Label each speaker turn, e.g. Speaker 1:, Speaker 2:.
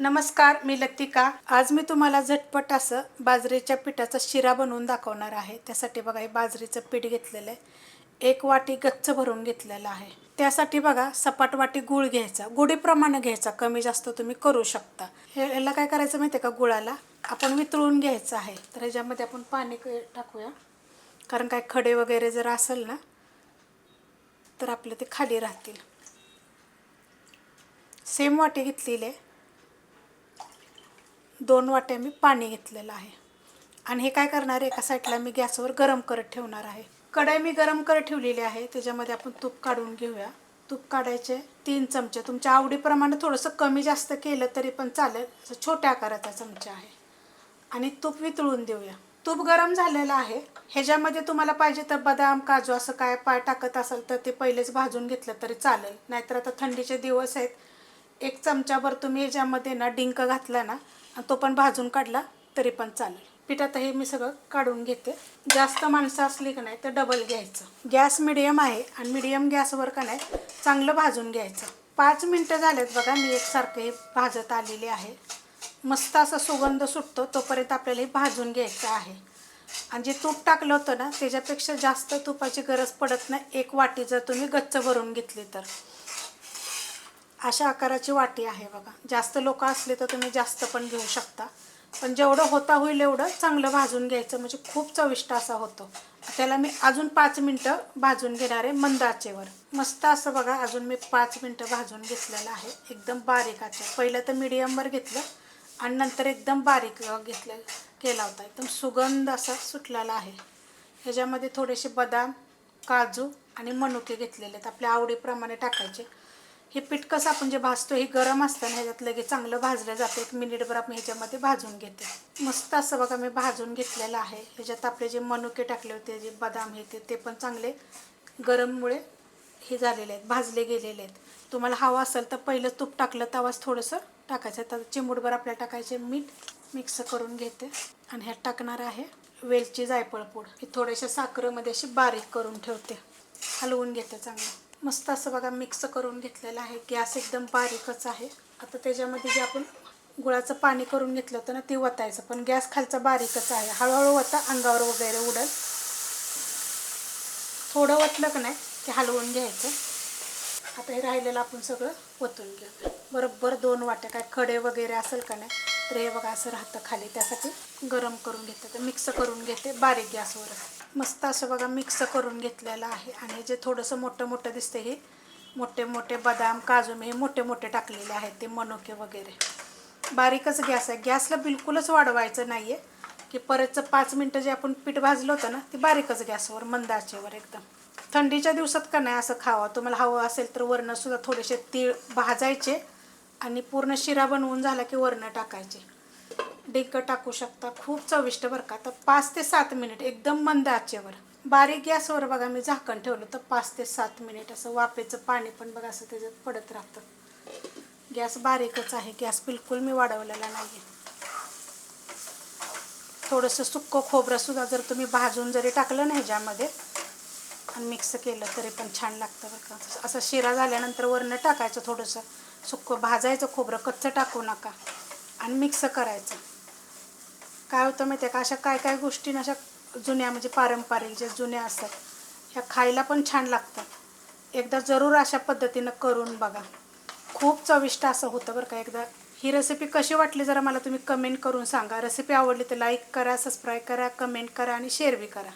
Speaker 1: नमस्कार मी लतिका. आज मी तुम्हाला झटपट असं बाजरीच्या पिठाचा शिरा बनवून दाखवणार आहे. त्यासाठी बघा हे बाजरीचं पीठ घेतलेलं आहे. एक वाटी गच्च भरून घेतलेलं आहे. त्यासाठी बघा सपाट वाटी गुळ घ्यायचा. गुढीप्रमाणे घ्यायचा. कमी जास्त तुम्ही करू शकता. हे याला काय करायचं माहिती आहे का? गुळाला आपण वितळून घ्यायचं आहे. तर ह्याच्यामध्ये आपण पाणी टाकूया. कारण काय खडे वगैरे जर असेल ना तर आपले ते खाली राहतील. सेम वाटी घेतलेली आहे. दोन वाट्या मी पाणी घेतलेलं आहे. आणि हे काय करणार आहे? एका साईडला मी गॅसवर गरम करत ठेवणार आहे. कढई मी गरम करत ठेवलेली आहे. त्याच्यामध्ये आपण तूप काढून घेऊया. तूप काढायचे तीन चमचे. तुमच्या आवडीप्रमाणे थोडंसं कमी जास्त केलं तरी पण चालेल. असं छोट्या आकाराचा चमचा आहे. आणि तूप वितळून देऊया. तूप गरम झालेलं आहे. ह्याच्यामध्ये तुम्हाला पाहिजे तर बदाम काजू असं काय पाय टाकत असाल तर ते पहिलेच भाजून घेतलं तरी चालेल. नाहीतर आता थंडीचे दिवस आहेत. एक चमचाभर तुम्ही ह्याच्यामध्ये ना डिंक घातला ना आणि तो पण भाजून काढला तरी पण चालेल. पीठ आता हे मी सगळं काढून घेते. जास्त माणसं असली का नाही तर डबल घ्यायचं. गॅस मिडियम आहे आणि मिडियम गॅसवर का नाही चांगलं भाजून घ्यायचं. पाच मिनटं झालेत बघा मी एकसारखं हे भाजत आलेले आहे. मस्त असा सुगंध सुटतो तोपर्यंत आपल्याला हे भाजून घ्यायचं आहे. आणि जे तूप टाकलं होतं ना त्याच्यापेक्षा जास्त तुपाची गरज पडत नाही. एक वाटी जर तुम्ही गच्च भरून घेतली तर. अशा आकाराची वाटी आहे बघा. जास्त लोक असले तर तुम्ही जास्त पण घेऊ शकता. पण जेवढं होता होईल एवढं चांगलं भाजून घ्यायचं. म्हणजे खूप चविष्ट असा होतो. त्याला मी अजून पाच मिनटं भाजून घेणार आहे मंद आचेवर मस्त असं बघा अजून मी पाच मिनटं भाजून घेतलेलं आहे. एकदम बारीक आचे पहिलं तर मीडियमवर घेतलं आणि नंतर एकदम बारीक घेतलं केला होता. एकदम सुगंध असा सुटलेला आहे. ह्याच्यामध्ये थोडेसे बदाम काजू आणि मनुके घेतलेले आहेत. आपल्या आवडीप्रमाणे टाकायचे. हे पीठ कसं आपण जे भाजतो हे गरम असतं ना ह्याच्यात लगेच चांगलं भाजलं जातं. एक मिनिटभर आपण ह्याच्यामध्ये भाजून घेते. मस्त असं बघा मी भाजून घेतलेलं आहे. ह्याच्यात आपले जे मनुके टाकले होते जे बदाम हे ते ते पण चांगले गरममुळे हे झालेले आहेत भाजले गेलेले आहेत. तुम्हाला हवं असेल तर पहिलं तूप टाकलं तवाच थोडंसं टाकायचं. तर चिमूटभर आपल्याला टाकायचे मीठ मिक्स करून घेते. आणि ह्यात टाकणार आहे वेलची जायफळपूड ही थोड्याशा साखरेमध्ये अशी बारीक करून ठेवते. हलवून घेते चांगलं. मस्त असं बघा मिक्स करून घेतलेलं आहे. गॅस एकदम बारीकच आहे. आता त्याच्यामध्ये जे आपण गुळाचं पाणी करून घेतलं होतं ना ते वतायचं. पण गॅस खालचा बारीकच आहे. हळूहळू वता अंगावर वगैरे उडल. थोडं वतलं का नाही ते हलवून घ्यायचं. आता हे राहिलेलं आपण सगळं वतून घेऊ. बरोबर दोन वाट्या काय खडे वगैरे असेल का नाही तर हे बघा असं राहतं खाली. त्यासाठी गरम करून घेते. तर मिक्स करून घेते बारीक गॅसवर. मस्त असं बघा मिक्स करून घेतलेलं आहे. आणि जे थोडंसं मोठं मोठं दिसतं हे मोठे मोठे बदाम काजू मी हे मोठे मोठे टाकलेले आहेत ते मनोके वगैरे. बारीकच गॅस आहे. गॅसला बिलकुलच वाढवायचं नाही आहे की परतचं पाच मिनटं जे आपण पीठ भाजलं होतं ना ते बारीकच गॅसवर मंद आचेवर एकदम. थंडीच्या दिवसात का नाही असं खावं. तुम्हाला हवं असेल तर वरणंसुद्धा थोडेसे तीळ भाजायचे आणि पूर्ण शिरा बनवून झाला की वरणं टाकायचे. डिंक टाकू शकता. खूप चविष्ट बरं का. तर पाच ते सात मिनिट एकदम मंद आचेवर. बारीक गॅसवर बघा मी झाकण ठेवलं तर पाच ते सात मिनिट असं वाफेचं पाणी पण बघा असं त्याच्यात पडत राहतं. गॅस बारीकच आहे. गॅस बिलकुल मी वाढवलेला नाही आहे थोडंसं सुक्कं खोबरंसुद्धा जर तुम्ही भाजून जरी टाकलं ना ह्याच्यामध्ये आणि मिक्स केलं तरी पण छान लागतं बरं का. असं शिरा झाल्यानंतर वरनं टाकायचं थोडंसं. सुक्कं भाजायचं खोबरं कच्चं टाकू नका. आणि मिक्स करायचं. काय होतं माहिती आहे का? अशा काय काय गोष्टी अशा जुन्या म्हणजे पारंपरिक ज्या जुन्या असतात ह्या खायला पण छान लागतात. एकदा जरूर अशा पद्धतीनं करून बघा. खूप चविष्ट असं होतं बरं का एकदा. ही रेसिपी कशी वाटली जरा मला तुम्ही कमेंट करून सांगा. रेसिपी आवडली तर लाईक करा सबस्क्राईब करा कमेंट करा आणि शेअर बी करा.